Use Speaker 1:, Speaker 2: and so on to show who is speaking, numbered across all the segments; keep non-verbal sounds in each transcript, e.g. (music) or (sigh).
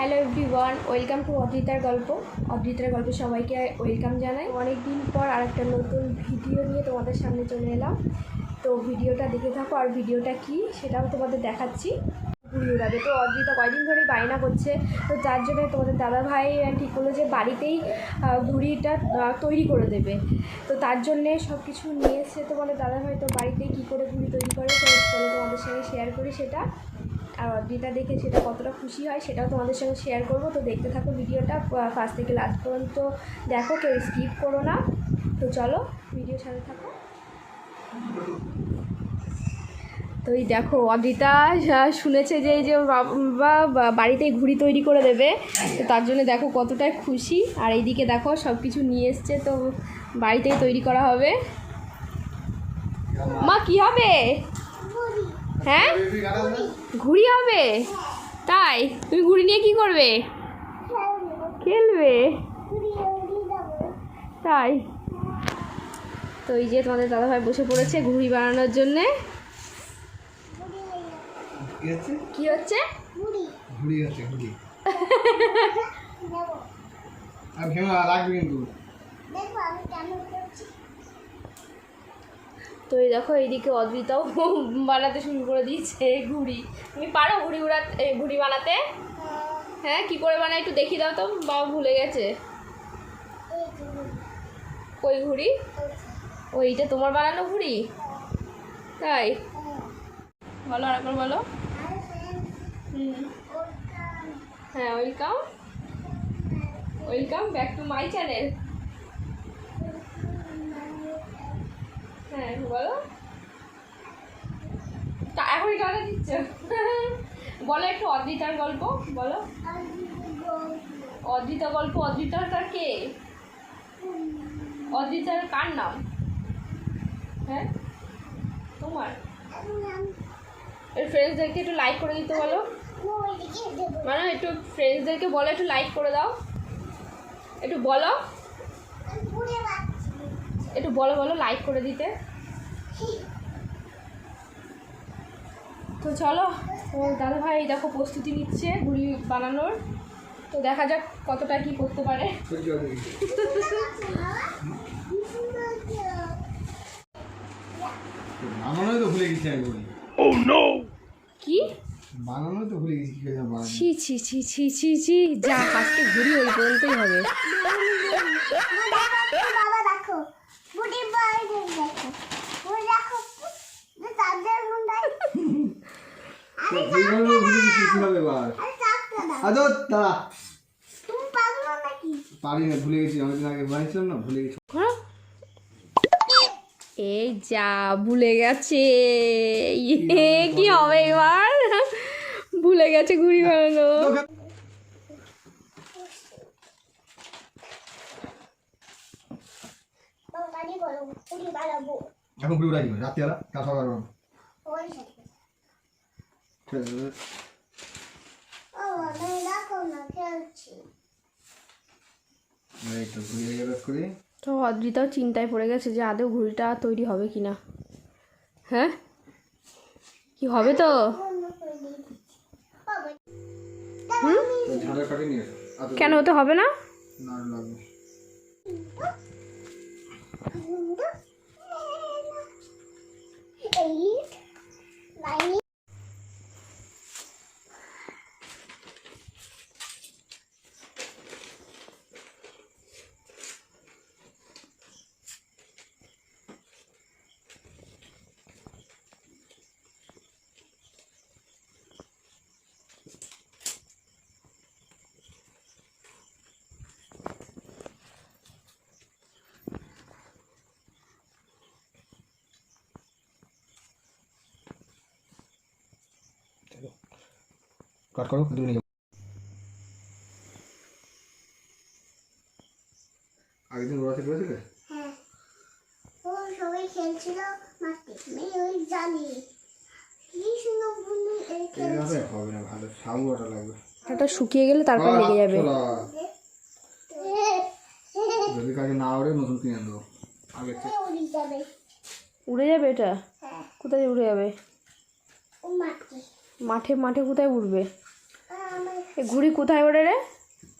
Speaker 1: Hello everyone welcome to অদ্রিতার গল্প। অদ্রিতার গল্পে সবাইকে ওয়েলকাম জানাই। অনেক দিন পর আর একটা নতুন ভিডিও নিয়ে তোমাদের সামনে চলে এলাম। তো ভিডিওটা দেখে থাকো আর ভিডিওটা কি, সেটাও তোমাদের দেখাচ্ছি। ঘুরি উড়াবে। তো অদ্রিতা কয়দিন ধরেই বায়না করছে। তো যার জন্য তোমাদের দাদা ভাই ঠিক করল যে বাড়িতেই ঘুড়িটা তৈরি করে দেবে। তো তার জন্যে সব কিছু নিয়ে এসছে তোমাদের দাদাভাই। তো বাড়িতেই কী করে ঘুড়ি তৈরি করে, তো তোমাদের সঙ্গে শেয়ার করি সেটা। আর অদ্রিতা দেখে সেটা কতটা খুশি হয় সেটাও তোমাদের সঙ্গে শেয়ার করব। তো দেখতে থাকো ভিডিওটা ফার্স্ট থেকে লাস্ট পর্যন্ত দেখো, কেউ স্কিপ করো না। তো চলো ভিডিও সাথে থাকো। তো এই দেখো অদ্রিতা শুনেছে যে এই যে বাবা, বা- বাড়িতেই ঘুড়ি তৈরি করে দেবে। তো তার জন্য দেখো কতটাই খুশি। আর এইদিকে দেখো সব কিছু নিয়ে এসছে, তো বাড়িতেই তৈরি করা হবে। মা, কি হবে? হ্যাঁ? ঘুড়ি হবে? তাই? তুমি ঘুড়ি নিয়ে কি করবে? খেলবে? তাই? তো এই যে তোমাদের দাদাভাই বসে পড়েছে ঘুড়ি বানানোর জন্যে।
Speaker 2: কি হচ্ছে? ঘুড়ি হচ্ছে ঘুড়ি। (laughs) আর ভেঙে রাখবি কিন্তু।
Speaker 1: তো এই দেখো, এইদিকে অদ্রিতাও (laughs) বানাতে শুরু করে দিয়েছে ঘুড়ি। তুমি পারো ঘুড়ি উড়াতে ঘুড়ি বানাতে? হ্যাঁ কি করে বানায় একটু দেখিয়ে দাও তো, বাবা ভুলে গেছে। ওই ঘুড়ি? ওইটা তোমার বানানো ঘুড়ি? তাই? বলো আর আরেকবার বলো। হ্যাঁ welcome. Welcome back to my channel. হ্যাঁ বলো। এখনই টাকা দিচ্ছ। বলো একটু অদ্রিতার গল্প, বলো। অদ্রিতা গল্প অদ্রিতাটার কে? অদ্রিতার কার নাম? হ্যাঁ তোমার? এর ফ্রেন্ডসদেরকে একটু লাইক করে দিতে বলো। মানে একটু ফ্রেন্ডসদেরকে বলো, একটু লাইক করে দাও। একটু বলো। একটু বলো বলো লাইক করে দিতে। তো চলো ও দাদা ভাই দেখো প্রস্তুতি নিচ্ছে ঘুড়ি বানানোর। তো দেখা যাক কতটা কি করতে পারে।
Speaker 2: কি? বানানোই তো ভুলে গেছি আমি ঘুড়ি
Speaker 1: কি?
Speaker 2: বানানোই তো ভুলে গেছি কি করে বানানো
Speaker 1: ছি ছি ছি ছি ছি ছি যা আজকে ঘুড়ি ওই পর্যন্তই হবে
Speaker 3: বাবা দেখো বুড়ি বাড়ি দেখো বুড়ি দেখো তাদের মুন্ডাই
Speaker 2: ভুলে গেছি কি এবার
Speaker 3: আর চাপতে দাও
Speaker 2: আদর দাঁড়া
Speaker 3: তুমি পাগল নাকি
Speaker 2: পারি না ভুলে গেছি অনেকদিন আগে বানিয়েছিলাম না ভুলে গেছি?
Speaker 1: এই যা ভুলে গেছে। এ কি হবে এবার? ভুলে গেছে ঘুড়ি বানানো।
Speaker 2: এখন ঘুরে উড়াই রাত্রিবেলা কাজ সকাল
Speaker 3: ওই সাথে ও আমি দেখো না খেলছি
Speaker 2: একটু ঘুরে গেলে করি
Speaker 1: তো অদ্রিতাও চিন্তায় পড়ে গেছে যে আদৌ ঘুড়িটা তৈরি হবে কি না হ্যাঁ? কি হবে তো? কেন হতে হবে না?
Speaker 2: কাট করো দু মিনিট আগের দিন ওরা থেকে
Speaker 3: হ্যাঁ। ও সবাই খেলছিল মাঠে আমি ওই জানি। কি সুন্দর বন্ধু এই
Speaker 2: এইভাবে হবে না ভালো। সাবুয়াটা লাগবে।
Speaker 1: এটা শুকিয়ে গেলে তারপর লেগে যাবে। (laughs)
Speaker 2: যদি কাজে না ওরে নতুন কিনে দেবো আগে থেকে
Speaker 3: যাবে।
Speaker 1: উড়ে যাবে এটা?
Speaker 3: হ্যাঁ।
Speaker 1: কোথায় উড়ে যাবে? মাঠে মাঠে কোথায় এই ঘুড়ি কোথায় ওড়ে রে?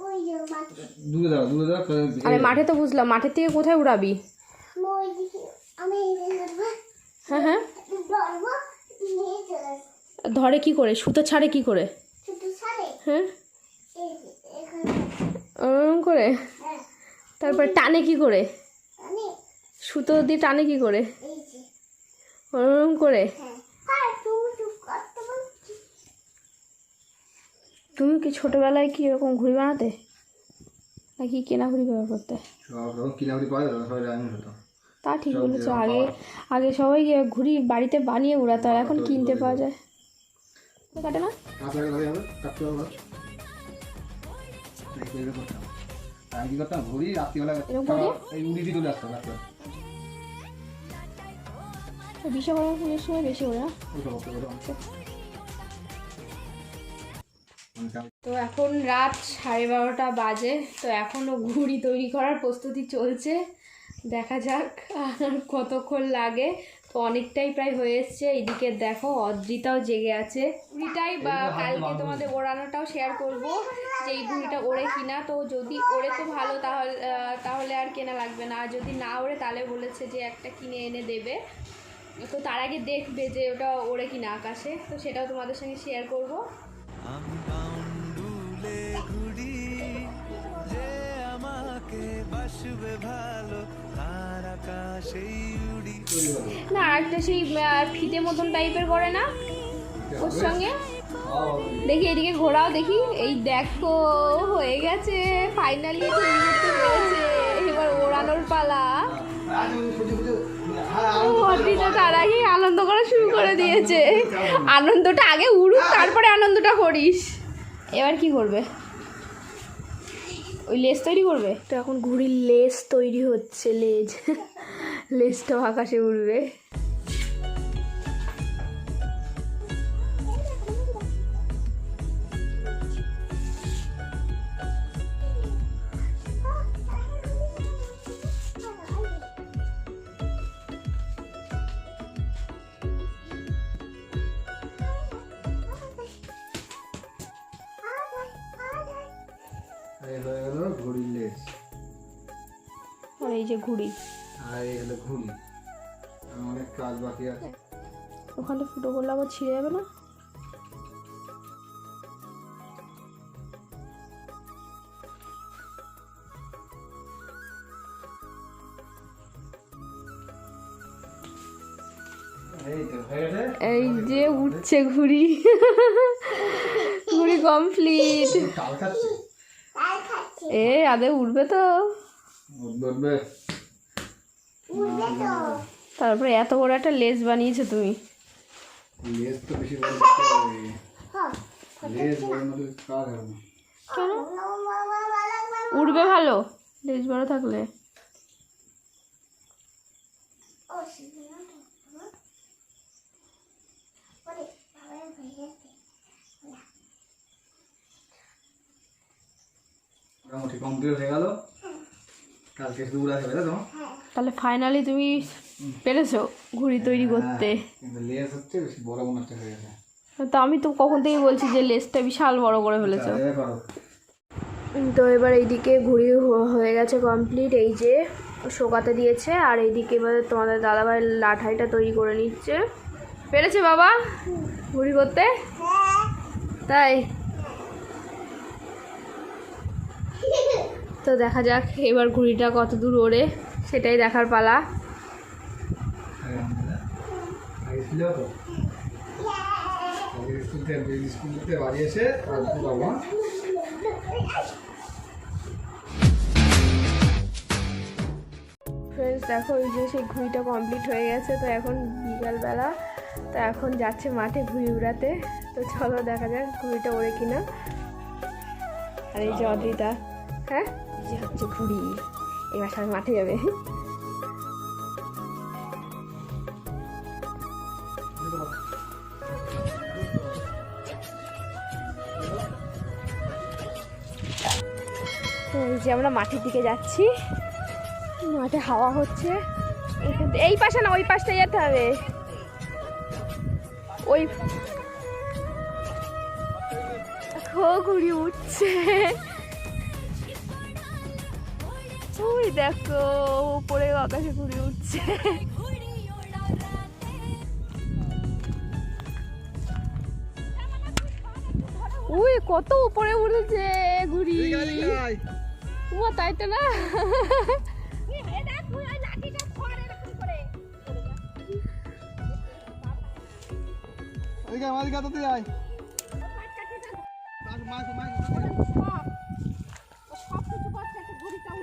Speaker 3: ওই
Speaker 2: দূরে দাও দূরে দাও
Speaker 1: আরে মাঠে তো বুঝলাম মাঠের থেকে কোথায় উড়াবি? হ্যাঁ হ্যাঁ। ধরে কি করে? সুতো ছাড়ে কি করে? হ্যাঁ। করে? তারপর টানে কি করে? সুতো দিয়ে টানে কি করে? ওরম করে
Speaker 3: হ্যাঁ হ্যাঁ তুমি চুপ করতে বলছি
Speaker 1: তুমি কি ছোটবেলায় কি এরকম ঘুড়ি বানাতে? নাকি কেনা ঘুড়ি ব্যবহার করতে?
Speaker 2: পাওয়া
Speaker 1: তা ঠিক বলেছ আগে আগে সবাই ঘুড়ি বাড়িতে বানিয়ে উড়াতো আর এখন কিনতে পাওয়া যায়। কাটে না?
Speaker 2: আমি কি করতাম? ঘুরি রাত্রিবেলা
Speaker 1: এরকম করে?
Speaker 2: এই উড়ি দিয়ে চলে আসতাম রাত্রে।
Speaker 1: বিশ্বকর্মা পুজোর সময় বেশি ওরা তো এখন রাত সাড়ে বারোটা বাজে তো এখনও ঘুড়ি তৈরি করার প্রস্তুতি চলছে। দেখা যাক আর কতক্ষণ লাগে। তো অনেকটাই প্রায় হয়ে এসছে। এইদিকে দেখো অদ্রিতাও জেগে আছে। ঘুড়িটাই বা কালকে তোমাদের ওড়ানোটাও শেয়ার করব যে এই ঘুড়িটা ওড়ে কিনা। তো যদি ওড়ে তো ভালো তাহলে তাহলে আর কেনা লাগবে না। আর যদি না ওড়ে তাহলে বলেছে যে একটা কিনে এনে দেবে। তো তার আগে দেখবে যে ওটা ওড়ে কিনা আকাশে। তো সেটাও তোমাদের সঙ্গে শেয়ার করব।
Speaker 4: আমি বাউন্ডুলে ঘুরি, যে আমাকে বাসবে ভালো, তার আকাশেই উড়ি।
Speaker 1: না, আরেকটা সেই ফিতে মতন টাইপের করে না? ওর সঙ্গে? দেখি এদিকে ঘোরাও, দেখি। এই দেখো, হয়ে গেছে ফাইনালি তৈরি করতে পেরেছে। এবার ওড়ানোর পালা। অর্পিতা তার আগেই আনন্দ করা শুরু করে দিয়েছে। আনন্দটা আগে উড়ুক, তারপরে আনন্দটা করিস। এবার কি করবে? ওই লেজ তৈরি করবে? তো এখন ঘুড়ির লেজ তৈরি হচ্ছে, লেজ। লেজটাও আকাশে উড়বে।
Speaker 2: এই
Speaker 1: যে ঘুড়ি।
Speaker 2: আর এই হলো ঘুড়ি। আর অনেক কাজ বাকি আছে।
Speaker 1: ওখানে ফুটো করলে আবার ছিঁড়ে যাবে না?
Speaker 2: এই
Speaker 1: যে উঠছে ঘুড়ি। ঘুড়ি কমপ্লিট এ আদে উঠবে তো। তারপরে এত বড় একটা লেজ বানিয়েছো তুমি।
Speaker 2: লেজ তো বেশি বড় করতে হবে।
Speaker 3: হ্যাঁ
Speaker 2: লেজ বড় না কাজ হবে না।
Speaker 1: কেন?
Speaker 3: বাবা বাবা
Speaker 1: উঠবে ভালো। লেজ বড় থাকলে।
Speaker 2: মোটামুটি কমপ্লিট হয়ে গেল। কালকে তাই
Speaker 1: তাহলে ফাইনালি তুমি পেরেছ ঘুড়ি তৈরি করতে।
Speaker 2: হ্যাঁ, কিন্তু লেজ হচ্ছে বেশি বড় মনে হচ্ছে হয়ে গেছে।
Speaker 1: তো আমি তো কখন থেকে বলছি যে লেসটা বিশাল বড় করে ফেলেছো। তো এবার এইদিকে ঘুড়ি হ- হয়ে গেছে কমপ্লিট এই যে শোকাতে দিয়েছে আর এইদিকে এবার তোমাদের দাদাভাই লাঠাইটা তৈরি করে নিচ্ছে। পেরেছে বাবা ঘুড়ি করতে?
Speaker 3: হ্যাঁ।
Speaker 1: তাই? তো দেখা যাক, এবার ঘুড়িটা কত দূর ওড়ে, সেটাই দেখার পালা। দেখো এই যে সেই ঘুড়িটা কমপ্লিট হয়ে গেছে, তো এখন বিকালবেলা, তো এখন যাচ্ছে মাঠে ঘুড়ি উড়াতে। তো চলো দেখা যাক ঘুড়িটা ওড়ে কিনা। আর এই যে অদ্রিতা হ্যাঁ? হচ্ছে ঘুড়ি, এবার সবাই মাঠে যাবে। যে আমরা মাঠের দিকে যাচ্ছি। মাঠে হাওয়া হচ্ছে। এই পাশে না, ওই পাশটা যেতে হবে। ওই ঘুড়ি উঠছে। ওই দেখো উপরে আকাশে ঘুড়ি উঠছে। উই কত উপরে উঠেছে ঘুড়ি ও তাই তো না?
Speaker 2: কাছে তুই আয়। মাছ মাছ।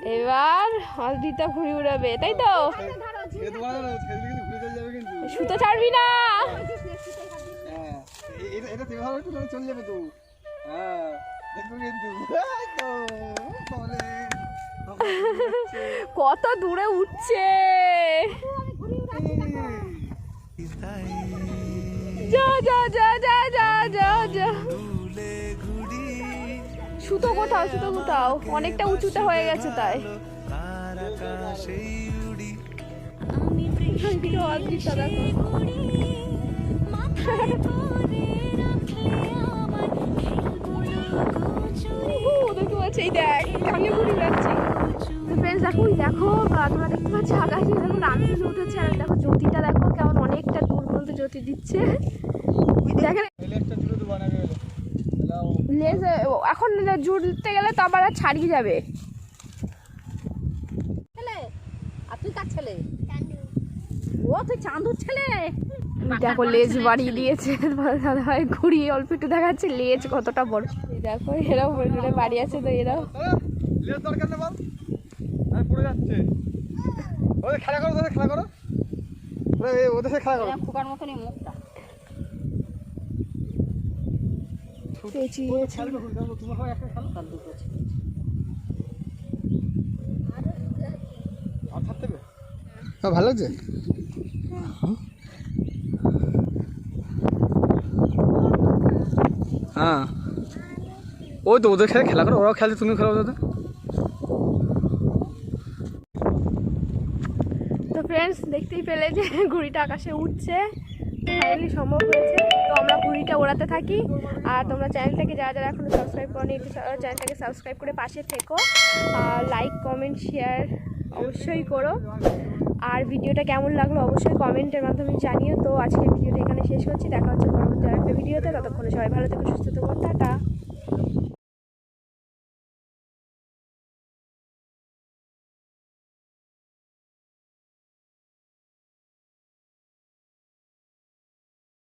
Speaker 1: এবার অদিতা ঘুড়ি উড়াবে তাই তো
Speaker 2: ঘুরে
Speaker 1: সুতো ছাড়বি না
Speaker 2: হ্যাঁ চলে যাবে তো হ্যাঁ
Speaker 1: কত দূরে উঠছে যা যা যা যা যা যা যা সুতো কোথাও সুতো কোথাও। অনেকটা উঁচুটা হয়ে গেছে তাই। দেখো উহু, দেখতে পাচ্ছি এই দেখ আমিও ঘুরে বেড়াচ্ছি। ফ্রেন্ডস দেখো দেখো তোমরা দেখতে পাচ্ছ আকাশে দেখো রামধনু উঠেছে আর দেখো জ্যোতিটা দেখো কেমন অনেকটা দূর পর্যন্ত জ্যোতি দিচ্ছে। দেখেন
Speaker 2: লেজটা জুড়ে দেবো না গেলে
Speaker 1: লেজ এখন জুড়তে গেলে তো আবার আর ছাড়িয়ে যাবে।
Speaker 5: আর তুই কার ছেলে? ও তুই চাঁদুর ছেলে?
Speaker 1: দেখো লেজ বাড়িয়ে দিয়েছে। দাদা ভাই ঘুরিয়ে অল্প একটু দেখাচ্ছে লেজ কতটা বড়। দেখো এরাও বড় বাড়ি আছে তো এরাও।
Speaker 2: লেজ দরকার নেই বল। আমি পড়ে যাচ্ছে। ওদের খেলা করো ওদের খেলা করো। ওদের খেলা করো।
Speaker 5: খোকার মতনই মুখটা
Speaker 1: পেঁচিয়ে
Speaker 2: খেলবে খেলবে তোমার হয় একটা খেলো
Speaker 5: তার দুটো ছেলে।
Speaker 2: আর থাকতে হবে ভালো লাগছে? হ্যাঁ। ওই তো, ওদের খেলা খেলা করো, ওরাও খেলছে তুমি খেলো ওদের।
Speaker 1: তো ফ্রেন্ডস দেখতেই পেলে যে ঘুড়িটা আকাশে উঠছে ফাইনালি সম্ভব হয়েছে। তো আমরা ঘুড়িটা ওড়াতে থাকি। আর তোমরা চ্যানেলটাকে যারা যারা এখনও সাবস্ক্রাইব করো একটু চ্যানেলটাকে সাবস্ক্রাইব করে পাশে থেকো। আর লাইক কমেন্ট শেয়ার অবশ্যই করো। আর ভিডিওটা কেমন লাগল অবশ্যই কমেন্টের মাধ্যমে জানিও। তো আজকের ভিডিওটা এখানে শেষ করছি। দেখা হচ্ছে পরবর্তী আরেকটা ভিডিওতে। ততক্ষণে সবাই ভালো থেকো, সুস্থ থেকো। টাটা।